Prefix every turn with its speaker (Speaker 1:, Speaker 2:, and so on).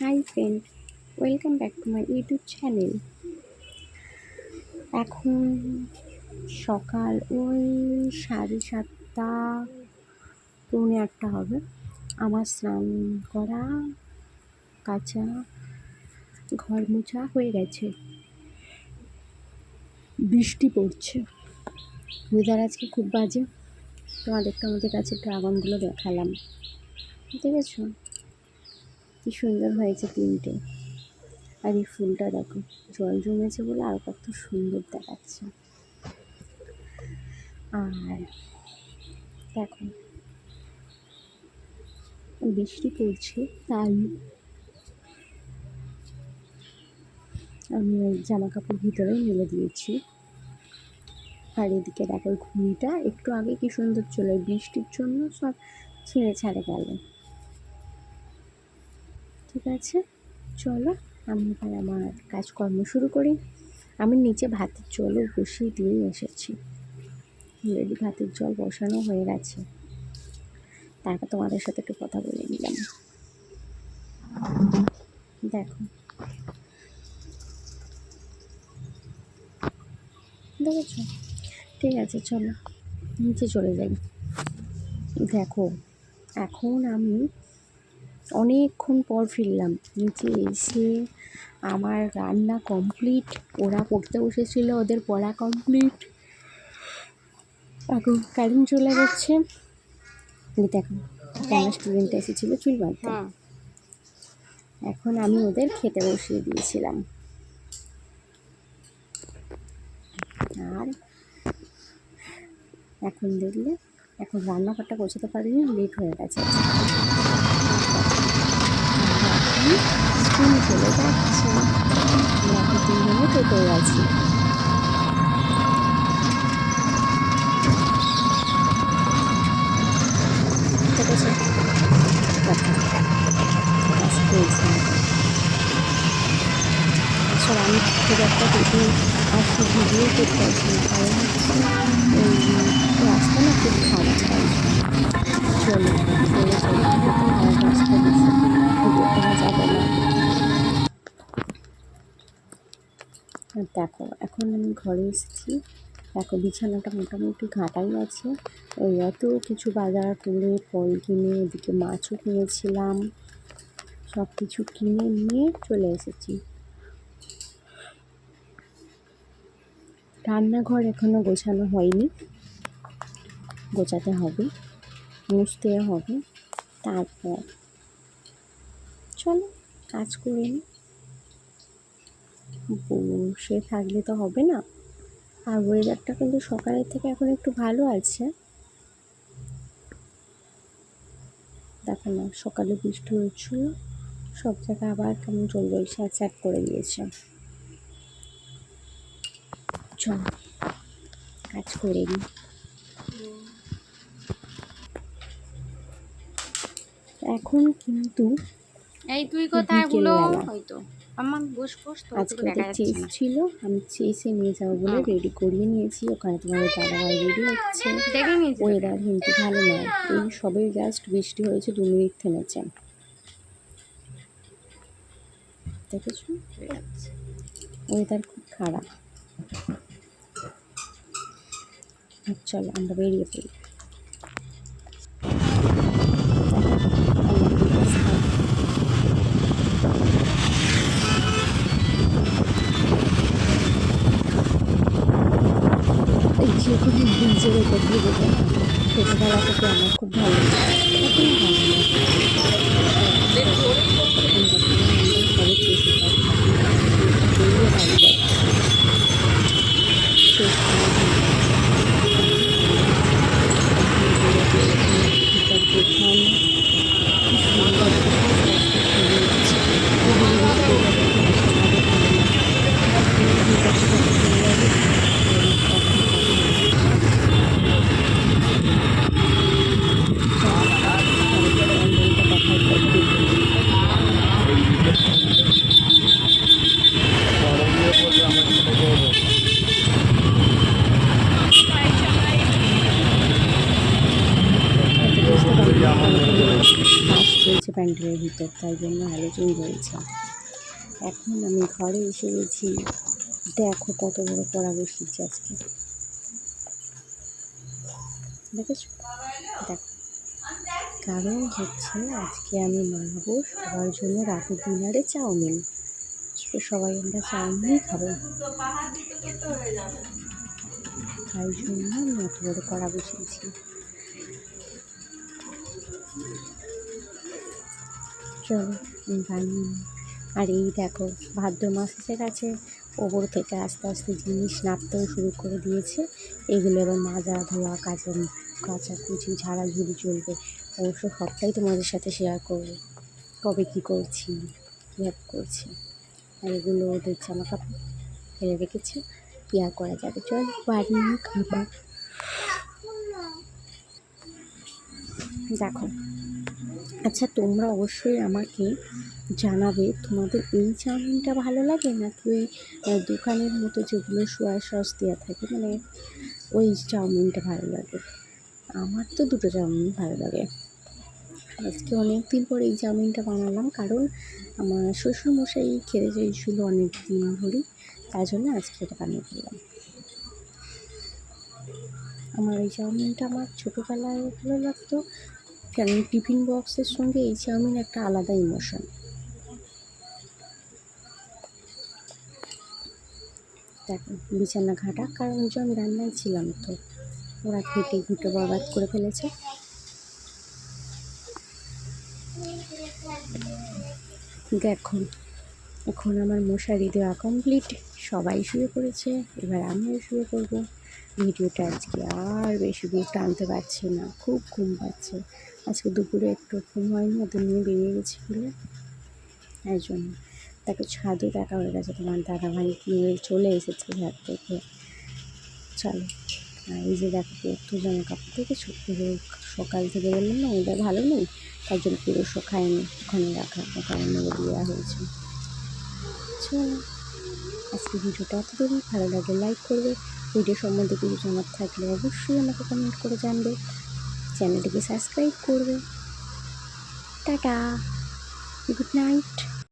Speaker 1: Hi friend, welcome back to my YouTube channel. এখন সকাল ওই সাড়ে সাতটা, পৌনে আটটা হবে। আমার স্নান করা, কাঁচা, ঘর মোছা হয়ে গেছে। বৃষ্টি পড়ছে। ওয়েদার আজকে খুব বাজে। তোমাদেরকে আমাদের কাছে ড্রাগনগুলো দেখালাম। দেখেছ কি সুন্দর হয়েছে তিনটে। আর এই ফুলটা দেখো, জল জমেছে বলে আরও কত সুন্দর দেখাচ্ছে। আর দেখো, বৃষ্টি পড়ছে, তাই আমি ওই জামা কাপড় ভিতরে মেলে দিয়েছি। আর এদিকে দেখো, ঘুড়িটা একটু আগে কি সুন্দর চলে, বৃষ্টির জন্য সব ছেড়ে ছাড়ে গেল। ঠিক আছে? চলো, আমি এবার আমার কাজকর্ম শুরু করি। আমি নিচে ভাতের জলও বসিয়ে দিয়েই এসেছি। অলরেডি ভাতের জল বসানো হয়ে গেছে। তারপর তোমাদের সাথে একটু কথা বলে নিলাম। দেখো। দেখেছ? ঠিক আছে, চলো। নিচে চলে যাই। দেখো, এখন আমি অনেকক্ষণ পর ফিরলাম। নিচে এসে আমার রান্না কমপ্লিট ওরা পড়তে বসেছিল ওদের পড়া কমপ্লিট এখন কারেন্ট চলে যাচ্ছে এই দেখো আমার স্টুডেন্ট এসেছিল চুল বাঁধতে। এখন আমি ওদের খেতে বসিয়ে দিয়েছিলাম। আর এখন দেখলে এখন রান্নাঘরটা গোছাতে পারিনি লেট হয়ে গেছে। স্কুল চলে যাচ্ছে আমরা তিনজনে টোটো আছি আসলে আমি খুব একটা টোটো আসলে ভিডিও করতে পারছি না কারণ হচ্ছে ওই রাস্তা না খুব খারাপ চলো চলে চলে রাস্তা বেশি দেখো, এখন আমি ঘরে এসেছি। দেখো, বিছানাটা মোটামুটি ঘাটাই আছে। এই এত কিছু বাজার করে ফল কিনে, এদিকে মাছও কিনেছিলাম। সব কিছু কিনে নিয়ে চলে এসেছি। রান্নাঘর এখনও গোছানো হয়নি। গোছাতে হবে, মুছতে হবে। তারপর চলো, কাজ করে বসে থাকলে তো হবে না। আর ওয়েদারটা কিন্তু সকালের থেকে এখন একটু ভালো আছে। দেখো না, সকালে বৃষ্টি হচ্ছিল সব জায়গায় আবার কেমন জল জল স্যাঁত করে দিয়েছে। চল, কাজ করে নিই এখন কিন্তু
Speaker 2: এই তুই কোথায়
Speaker 1: বিকেলবেলা।
Speaker 2: হয়তো আমার বস বস তো
Speaker 1: আজকে ওদের ছিল। আমি চেসে নিয়ে যাব বলে রেডি করিয়ে নিয়েছি। ওখানে তোমাদের দাদাভাই রেডি হচ্ছে। ওয়েদার কিন্তু ভালো নয়। এই সবে জাস্ট বৃষ্টি হয়েছে দু মিনিট থেমেছে। দেখেছ? ওয়েদার খুব খারাপ। চলো আমরা বেরিয়ে পড়ি। উপর দিয়ে হবে। ছোটোবেলা থেকে আমার খুব ভালো লাগে এখন ভালো লাগে এখন বর্তমানে আমরা সবাই চেষ্টা করি বেরিয়ে বাড়ি যাচ্ছি শেষ সময় হয়ে গেছে। এখন বেরোতে এখানে কি সুন্দর একটা রাস্তা চলে যাচ্ছে। ওদিকে ঘুরতে যাবে, রাস্তা ভালো না। ভিতর থেকে চলে যাবে, আর তখন কথা হবে। চলো। প্যান্ডেলের ভিতর, তাই জন্য হ্যালোজিন জ্বলছে এখন আমি ঘরে এসে গেছি। দেখো কত বড় পড়া বসিয়েছি আজকে। দেখেছ? দেখো। কারণ হচ্ছে আজকে আমি বানাবো সবার জন্য রাতের ডিনারে চাউমিন। তো সবাই আমরা চাউমিনই খাব। তাই জন্য আমি এত বড় কড়া বসিয়েছি। চলো বানিয়ে আর এই দেখো, ভাদ্র মাস এসে গেছে। ওপর থেকে আস্তে আস্তে জিনিস নামতেও শুরু করে দিয়েছে। এগুলো এবার মাজা, ধোয়া কাচা কাচাকুচি ঝাড়াঝুড়ি চলবে। অবশ্য সবটাই তোমাদের সাথে শেয়ার করব। কবে কী করছি কীভাবে করছি? আর এগুলো ওদের জামা কাপড় ফেলে রেখেছি। কী আর করা যাবে? চল, বাড়ি, খাবার। দেখো। আচ্ছা তোমরা অবশ্যই আমাকে জানাবে তোমাদের এই চাউমিনটা ভালো লাগে নাকি ওই দোকানের মতো যেগুলো সোয়া সস দেওয়া থাকে মানে ওই চাউমিনটা ভালো লাগে? আমার তো দুটো চাউমিন ভালো লাগে। আজকে অনেক দিন পর এই চাউমিনটা বানালাম, কারণ আমার শ্বশুরমশাই খেতে চেয়েছিলো অনেক দিন ধরেই, তার জন্য আজকে এটা বানিয়ে ফেললাম। আমার এই চাউমিনটা আমার ছোটোবেলায় ভালো লাগতো কারণ টিফিন বক্সের সঙ্গে এই চাউমিন একটা আলাদা ইমোশন দেখো, বিছানা ঘাটা, কারণ আমি রান্নায় ছিলাম তো। ওরা খেটে ঘুটে বরবাদ করে ফেলেছে। দেখো এখন আমার মশারি দেওয়া কমপ্লিট সবাই শুয়ে পড়েছে, এবার আমিও শুয়ে পড়ব। ভিডিওটা আজকে আর বেশি দূর টানতে পারছি না, খুব ঘুম পাচ্ছে। আজকে দুপুরে একটু ঘুম হয়নি, ওদের নিয়ে বেরিয়ে গেছি বলে। তাই জন্য। তাকে ছাদও দেখা হয়ে গেছে, তোমার দাদা ভাই নিয়ে চলে এসেছে ছাদ থেকে। চলো, আর এই যে দেখো কত জামা কাপড় দেখেছ? পুরো সকাল থেকে বললাম না, ওদের ভালো নেই? তার জন্য পুরো শোকায়নি, ওখানে রাখা, ওখানে মেরে দেওয়া হয়েছে। চলো, আজকে ভিডিওটা এত এতদূরই ভালো লাগলে লাইক করবে। ভিডিও সম্বন্ধে কিছু জানার থাকলে অবশ্যই আমাকে কমেন্ট করে জানবে। চ্যানেলটিকে সাবস্ক্রাইব করবে। Tata good night.